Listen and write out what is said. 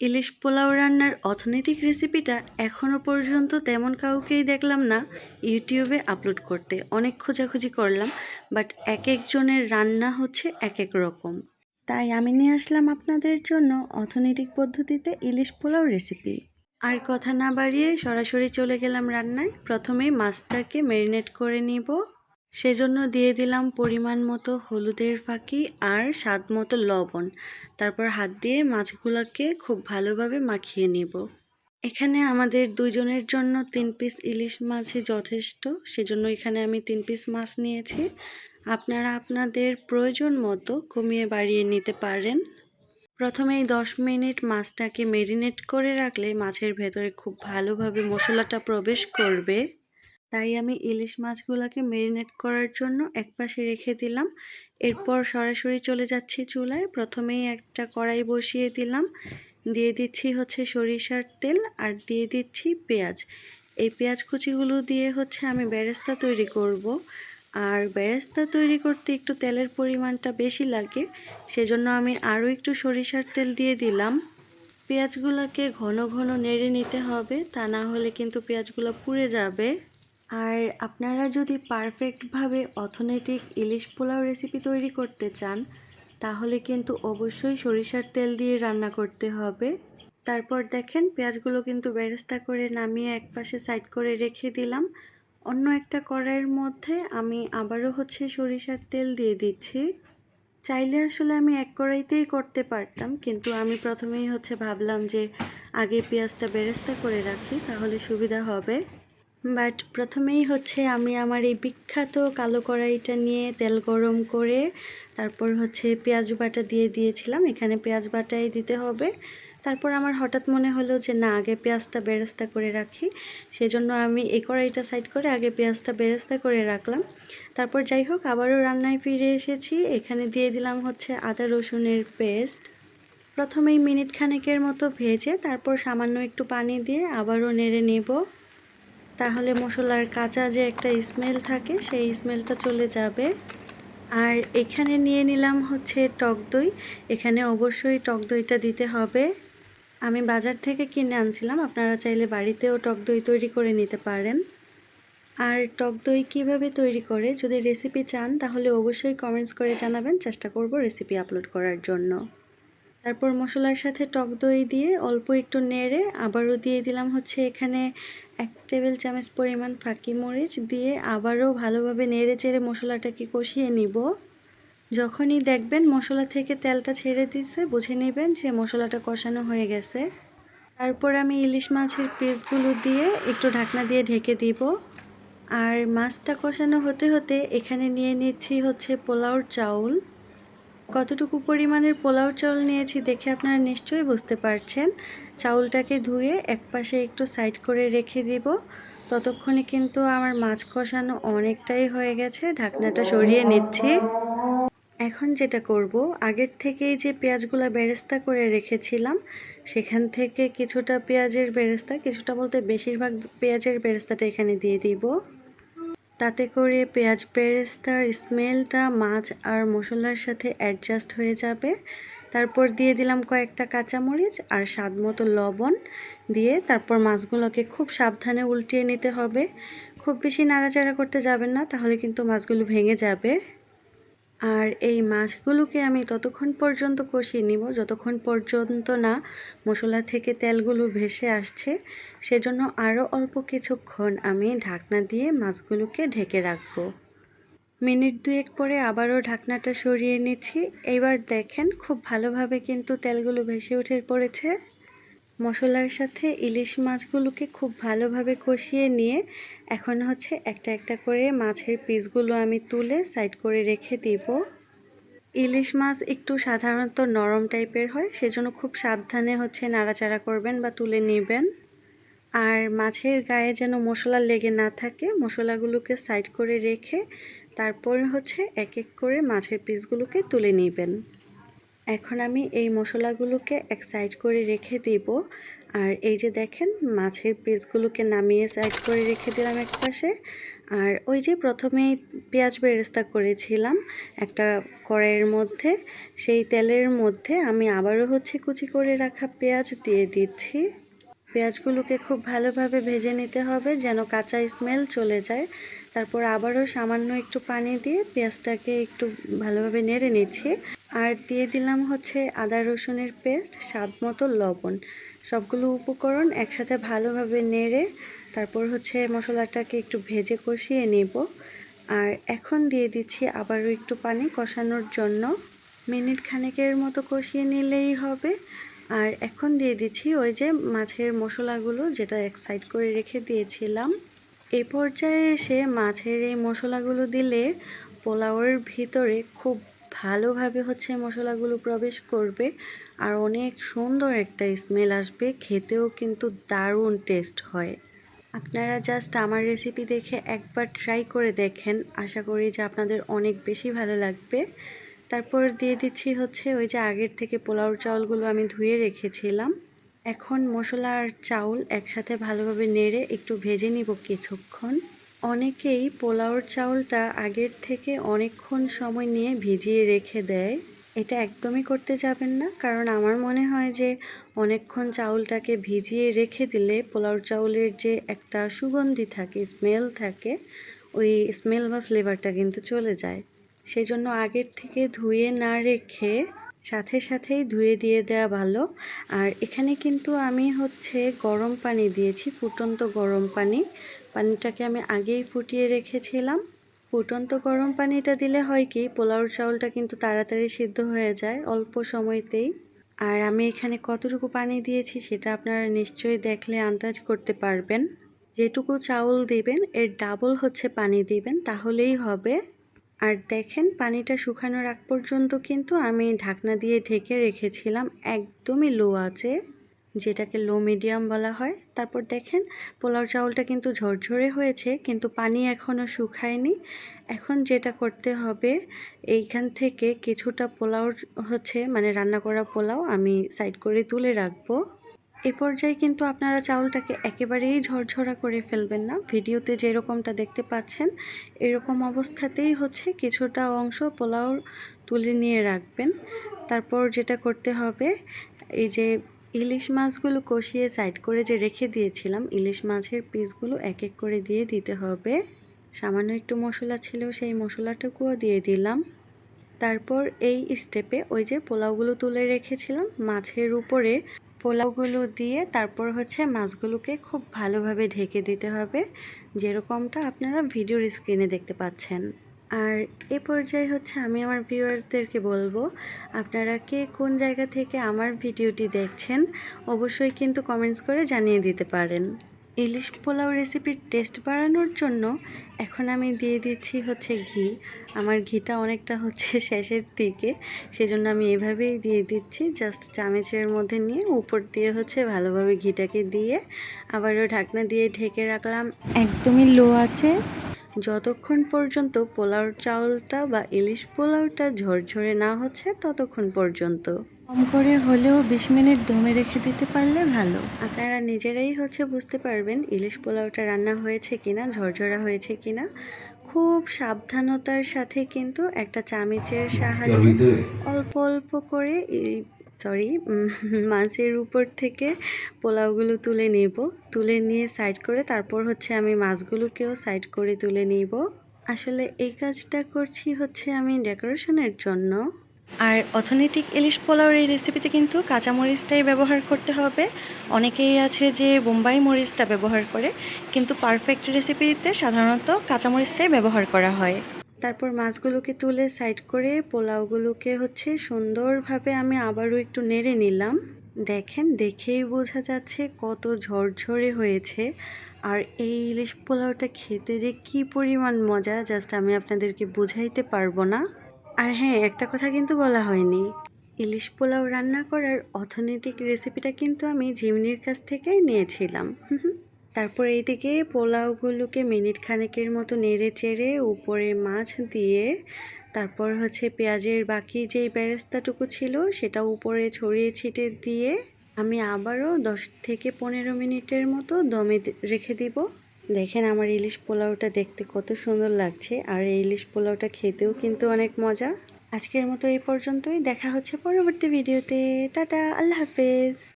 ইলিশ পোলাও রান্নার অথেন্টিক রেসিপিটা এখনও পর্যন্ত তেমন কাউকেই দেখলাম না। ইউটিউবে আপলোড করতে অনেক খোঁজাখুঁজি করলাম বাট এক একজনের রান্না হচ্ছে এক এক রকম। তাই আমি নিয়ে আসলাম আপনাদের জন্য অথেন্টিক পদ্ধতিতে ইলিশ পোলাও রেসিপি আর কথা না বাড়িয়ে সরাসরি চলে গেলাম রান্নায়। প্রথমেই মাছটাকে ম্যারিনেট করে নিব। সেজন্য দিয়ে দিলাম পরিমাণ মতো হলুদের ফাঁকি আর স্বাদ মতো লবণ। তারপর হাত দিয়ে মাছগুলোকে খুব ভালোভাবে মাখিয়ে নিব। এখানে আমাদের দুজনের জন্য তিন পিস ইলিশ মাছই যথেষ্ট, সেজন্য এখানে আমি তিন পিস মাছ নিয়েছি। আপনারা আপনাদের প্রয়োজন মতো কমিয়ে বাড়িয়ে নিতে পারেন। প্রথমেই দশ মিনিট মাছটাকে মেরিনেট করে রাখলে মাছের ভেতরে খুব ভালোভাবে মশলাটা প্রবেশ করবে। তাই আমি ইলিশ মাছগুলোকে মেরিনেট করার জন্য একপাশে রেখে দিলাম। এরপর সরাসরি চলে যাচ্ছি চুলায়। প্রথমেই একটা কড়াই বসিয়ে দিলাম। দিয়ে দিচ্ছি হচ্ছে সরিষার তেল আর দিয়ে দিচ্ছি পেঁয়াজ। এই পেঁয়াজ কুচিগুলো দিয়ে হচ্ছে আমি বেরেস্তা তৈরি করব। আর বেরেস্তা তৈরি করতে একটু তেলের পরিমাণটা বেশি লাগে, সেজন্য আমি আরও একটু সরিষার তেল দিয়ে দিলাম। পেঁয়াজগুলোকে ঘন ঘন নেড়ে নিতে হবে, তা না হলে কিন্তু পেঁয়াজগুলো পুড়ে যাবে। আর আপনারা যদি পারফেক্টভাবে অথেন্টিক ইলিশ পোলাও রেসিপি তৈরি করতে চান, তাহলে কিন্তু অবশ্যই সরিষার তেল দিয়ে রান্না করতে হবে। তারপর দেখেন, পেঁয়াজগুলো কিন্তু বেরেস্তা করে নামিয়ে একপাশে সাইড করে রেখে দিলাম। অন্য একটা কড়াইয়ের মধ্যে আমি আবারও হচ্ছে সরিষার তেল দিয়ে দিচ্ছি। চাইলে আসলে আমি এক কড়াইতেই করতে পারতাম, কিন্তু আমি প্রথমেই হচ্ছে ভাবলাম যে আগে পেঁয়াজটা বেরেস্তা করে রাখি, তাহলে সুবিধা হবে। বাট প্রথমেই হচ্ছে আমি আমার এই বিখ্যাত কালো কড়াইটা নিয়ে তেল গরম করে তারপর হচ্ছে পেঁয়াজ বাটা দিয়ে দিয়েছিলাম। এখানে পেঁয়াজ বাটাই দিতে হবে। তারপর আমার হঠাৎ মনে হলো যে না, আগে পেঁয়াজটা বেরেস্তা করে রাখি। সেজন্য আমি এই কড়াইটা সাইড করে আগে পেঁয়াজটা বেরেস্তা করে রাখলাম। তারপর যাই হোক, আবারও রান্নায় ফিরে এসেছি। এখানে দিয়ে দিলাম হচ্ছে আদা রসুনের পেস্ট। প্রথমেই মিনিট খানেকের মতো ভেজে তারপর সামান্য একটু পানি দিয়ে আবারও নেড়ে নেব। তাহলে মশলার কাঁচা যে একটা স্মেল থাকে, সেই স্মেলটা চলে যাবে। আর এখানে নিয়ে নিলাম হচ্ছে টক দই। এখানে অবশ্যই টক দইটা দিতে হবে। আমি বাজার থেকে কিনে আনছিলাম, আপনারা চাইলে বাড়িতেও টক দই তৈরি করে নিতে পারেন। আর টক দই কীভাবে তৈরি করে, যদি রেসিপি চান, তাহলে অবশ্যই কমেন্টস করে জানাবেন। চেষ্টা করব রেসিপি আপলোড করার জন্য। তারপর মশলার সাথে টক দই দিয়ে অল্প একটু নেড়ে আবারও দিয়ে দিলাম হচ্ছে এখানে এক টেবিল চামচ পরিমাণ ফাঁকি মরিচ দিয়ে আবারও ভালোভাবে নেড়ে চেড়ে মশলাটাকে কষিয়ে নিব। যখনই দেখবেন মশলা থেকে তেলটা ছেড়ে দিছে, বুঝে নেবেন যে মশলাটা কষানো হয়ে গেছে। তারপর আমি ইলিশ মাছের পিসগুলো দিয়ে একটু ঢাকনা দিয়ে ঢেকে দিব। আর মাছটা কষানো হতে হতে এখানে নিয়ে নিচ্ছি হচ্ছে পোলাওর চাউল। কতটুকু পরিমাণের পোলাও চাউল নিয়েছি দেখে আপনারা নিশ্চয়ই বুঝতে পারছেন। চাউলটাকে ধুয়ে একপাশে একটু সাইড করে রেখে দিব। ততক্ষণে কিন্তু আমার মাছ কষানো অনেকটাই হয়ে গেছে, ঢাকনাটা সরিয়ে নিচ্ছি। এখন যেটা করব, আগের থেকেই যে পেঁয়াজগুলো বেরেস্তা করে রেখেছিলাম, সেখান থেকে কিছুটা পেঁয়াজের বেরেস্তা, কিছুটা বলতে বেশিরভাগ পেঁয়াজের বেরেস্তাটা এখানে দিয়ে দিব। তাতে করে পেঁয়াজ পেরেস্তার স্মেলটা, মাছ আর মশলার সাথে অ্যাডজাস্ট হয়ে যাবে। তারপর দিয়ে দিলাম কয়েকটা কাঁচামরিচ আর স্বাদ মতো লবণ দিয়ে তারপর মাছগুলোকে খুব সাবধানে উল্টিয়ে নিতে হবে। খুব বেশি নাড়াচাড়া করতে যাবেন না, তাহলে কিন্তু মাছগুলো ভেঙে যাবে। আর এই মাছগুলোকে আমি ততক্ষণ পর্যন্ত কষিয়ে নিব। যতক্ষণ পর্যন্ত না মশলা থেকে তেলগুলো ভেসে আসছে, সেজন্য আরও অল্প কিছুক্ষণ আমি ঢাকনা দিয়ে মাছগুলোকে ঢেকে রাখব। মিনিট দুয়েক পরে আবারও ঢাকনাটা সরিয়ে নিচ্ছি। এবার দেখেন খুব ভালোভাবে কিন্তু তেলগুলো ভেসে উঠে পড়েছে। মশলার সাথে ইলিশ মাছগুলোকে খুব ভালোভাবে কষিয়ে নিয়ে এখন হচ্ছে একটা একটা করে মাছের পিসগুলো আমি তুলে সাইড করে রেখে দিব। ইলিশ মাছ একটু সাধারণত নরম টাইপের হয়, সেজন্য খুব সাবধানে হচ্ছে নাড়াচাড়া করবেন বা তুলে নেবেন। আর মাছের গায়ে যেন মশলা লেগে না থাকে, মশলাগুলোকে সাইড করে রেখে তারপর হচ্ছে এক এক করে মাছের পিসগুলোকে তুলে নেবেন। এখন আমি এই মশলাগুলোকে এক সাইড করে রেখে দিব। আর এই যে দেখেন, মাছের পিসগুলোকে নামিয়ে সাইড করে রেখে দিলাম এক পাশে। আর ওই যে প্রথমেই পেঁয়াজ বেরেস্তা করেছিলাম একটা কড়াইয়ের মধ্যে, সেই তেলের মধ্যে আমি আবারও হচ্ছে কুচি করে রাখা পেঁয়াজ দিয়ে দিচ্ছি। পেঁয়াজগুলোকে খুব ভালোভাবে ভেজে নিতে হবে যেন কাঁচা স্মেল চলে যায়। তারপর আবারও সামান্য একটু পানি দিয়ে পেঁয়াজটাকে একটু ভালোভাবে নেড়ে নিচ্ছি। আর দিয়ে দিলাম হচ্ছে আদা রসুনের পেস্ট, স্বাদ মতো লবণ। সবগুলো উপকরণ একসাথে ভালোভাবে নেড়ে তারপর হচ্ছে মশলাটাকে একটু ভেজে কষিয়ে নেব। আর এখন দিয়ে দিচ্ছি আবারও একটু পানি কষানোর জন্য। মিনিট খানেকের মতো কষিয়ে নিলেই হবে। আর এখন দিয়ে দিচ্ছি ওই যে মাছের মশলাগুলো যেটা এক সাইড করে রেখে দিয়েছিলাম। এই পর্যায়ে এসে মাছের এই মশলাগুলো দিলে পোলাওয়ের ভিতরে খুব ভালোভাবে হচ্ছে মশলাগুলো প্রবেশ করবে আর অনেক সুন্দর একটা স্মেল আসবে, খেতেও কিন্তু দারুণ টেস্ট হয়। আপনারা জাস্ট আমার রেসিপি দেখে একবার ট্রাই করে দেখেন, আশা করি যে আপনাদের অনেক বেশি ভালো লাগবে। তারপর দিয়ে দিচ্ছি হচ্ছে ওই যে আগের থেকে পোলাওর চাউলগুলো আমি ধুয়ে রেখেছিলাম। এখন মশলা আর চাউল একসাথে ভালোভাবে নেড়ে একটু ভেজে নিব কিছুক্ষণ। অনেকেই পোলাওর চাউলটা আগের থেকে অনেকক্ষণ সময় নিয়ে ভিজিয়ে রেখে দেয়। এটা একদমই করতে যাবেন না, কারণ আমার মনে হয় যে অনেকক্ষণ চাউলটাকে ভিজিয়ে রেখে দিলে পোলাও চাউলের যে একটা সুগন্ধি থাকে স্মেল থাকে, ওই স্মেল বা ফ্লেভারটা কিন্তু চলে যায়। সেই জন্য আগের থেকে ধুয়ে না রেখে সাথে সাথেই ধুয়ে দিয়ে দেওয়া ভালো। আর এখানে কিন্তু আমি হচ্ছে গরম পানি দিয়েছি, ফুটন্ত গরম পানি। পানিটাকে আমি আগেই ফুটিয়ে রেখেছিলাম। ফুটন্ত গরম পানিটা দিলে হয় কি, পোলাওর চাউলটা কিন্তু তাড়াতাড়ি সিদ্ধ হয়ে যায় অল্প সময়তেই। আর আমি এখানে কতটুকু পানি দিয়েছি সেটা আপনারা নিশ্চয়ই দেখলে আন্দাজ করতে পারবেন। যেটুকু চাউল দিবেন, এর ডাবল হচ্ছে পানি দিবেন, তাহলেই হবে। আর দেখেন, পানিটা শুকানোর আগ পর্যন্ত কিন্তু আমি ঢাকনা দিয়ে ঢেকে রেখেছিলাম, একদমই লো আছে যেটাকে লো মিডিয়াম বলা হয়। তারপর দেখেন, পোলাও চাউলটা কিন্তু ঝরঝরে হয়েছে, কিন্তু পানি এখনও শুকায়নি। এখন যেটা করতে হবে, এইখান থেকে কিছুটা পোলাও হচ্ছে মানে রান্না করা পোলাও আমি সাইড করে তুলে রাখব। এ পর্যায়ে কিন্তু আপনারা চাউলটাকে একেবারেই ঝরঝরা করে ফেলবেন না। ভিডিওতে যেরকমটা দেখতে পাচ্ছেন, এরকম অবস্থাতেই হচ্ছে, কিছুটা অংশ পোলাও তুলে নিয়ে রাখবেন। তারপর যেটা করতে হবে, এই যে ইলিশ মাছগুলো কষিয়ে সাইড করে যে রেখে দিয়েছিলাম, ইলিশ মাছের পিসগুলো এক এক করে দিয়ে দিতে হবে। সামান্য একটু মশলা ছিল সেই মশলাটুকুও দিয়ে দিলাম। তারপর এই স্টেপে ওই যে পোলাওগুলো তুলে রেখেছিলাম, মাছের উপরে পোলাওগুলো দিয়ে তারপর হচ্ছে মাছগুলোকে খুব ভালোভাবে ঢেকে দিতে হবে, যেরকমটা আপনারা ভিডিওর স্ক্রিনে দেখতে পাচ্ছেন। আর এ পর্যায়ে হচ্ছে আমি আমার ভিউয়ার্সদেরকে বলব, আপনারা কে কোন জায়গা থেকে আমার ভিডিওটি দেখছেন, অবশ্যই কিন্তু কমেন্টস করে জানিয়ে দিতে পারেন। ইলিশ পোলাও রেসিপির টেস্ট বাড়ানোর জন্য এখন আমি দিয়ে দিচ্ছি হচ্ছে ঘি। আমার ঘিটা অনেকটা হচ্ছে শেষের দিকে, সেজন্য আমি এভাবেই দিয়ে দিচ্ছি জাস্ট চামেচের মধ্যে নিয়ে উপর দিয়ে হচ্ছে ভালোভাবে ঘিটাকে দিয়ে আবারও ঢাকনা দিয়ে ঢেকে রাখলাম। একদমই লো আছে। যতক্ষণ পর্যন্ত পোলাও চাউলটা বা ইলিশ পোলাওটা ঝরঝরে না হচ্ছে ততক্ষণ পর্যন্ত। কম করে হলেও বিশ মিনিট দমে রেখে দিতে পারলে ভালো। আপনারা নিজেরাই হচ্ছে বুঝতে পারবেন ইলিশ পোলাওটা রান্না হয়েছে কিনা ঝরঝরা হয়েছে কিনা। খুব সাবধানতার সাথে কিন্তু একটা চামিচের সাহায্যে অল্প অল্প করে সরি মাছের উপর থেকে পোলাওগুলো তুলে নেব। তুলে নিয়ে সাইড করে তারপর হচ্ছে আমি মাছগুলোকেও সাইড করে তুলে নেব। আসলে এই কাজটা করছি হচ্ছে আমি ডেকোরেশনের জন্য। আর অথেন্টিক ইলিশ পোলাওর এই রেসিপিতে কিন্তু কাঁচামরিচটাই ব্যবহার করতে হবে। অনেকেই আছে যে বোম্বাই মরিচটা ব্যবহার করে, কিন্তু পারফেক্ট রেসিপিতে সাধারণত কাঁচামরিচটাই ব্যবহার করা হয়। তারপর মাছগুলোকে তুলে সাইড করে পোলাওগুলোকে হচ্ছে সুন্দরভাবে আমি আবারও একটু নেড়ে নিলাম। দেখেন, দেখেই বোঝা যাচ্ছে কত ঝরঝরে হয়েছে। আর এই ইলিশ পোলাওটা খেতে যে কি পরিমাণ মজা জাস্ট আমি আপনাদেরকে বুঝাইতে পারব না। আর হ্যাঁ একটা কথা কিন্তু বলা হয়নি। ইলিশ পোলাও রান্না করার অথেন্টিক রেসিপিটা কিন্তু আমি জিমনির কাছ থেকেই নিয়েছিলাম। তারপর এইদিকে পোলাওগুলোকে মিনিট খানেকের মতো নেড়ে চেড়ে উপরে মাছ দিয়ে তারপর হচ্ছে পেঁয়াজের বাকি যেই ব্যারেস্তাটুকু ছিল সেটা উপরে ছড়িয়ে ছিটে দিয়ে আমি আবারও দশ থেকে পনেরো মিনিটের মতো দমে রেখে দিব। দেখেন আমার ইলিশ পোলাওটা দেখতে কত সুন্দর লাগছে আর এই ইলিশ পোলাওটা খেতেও কিন্তু অনেক মজা। আজকের মতো এই পর্যন্তই। দেখা হচ্ছে পরবর্তী ভিডিওতে। টাটা, আল্লাহ হাফেজ।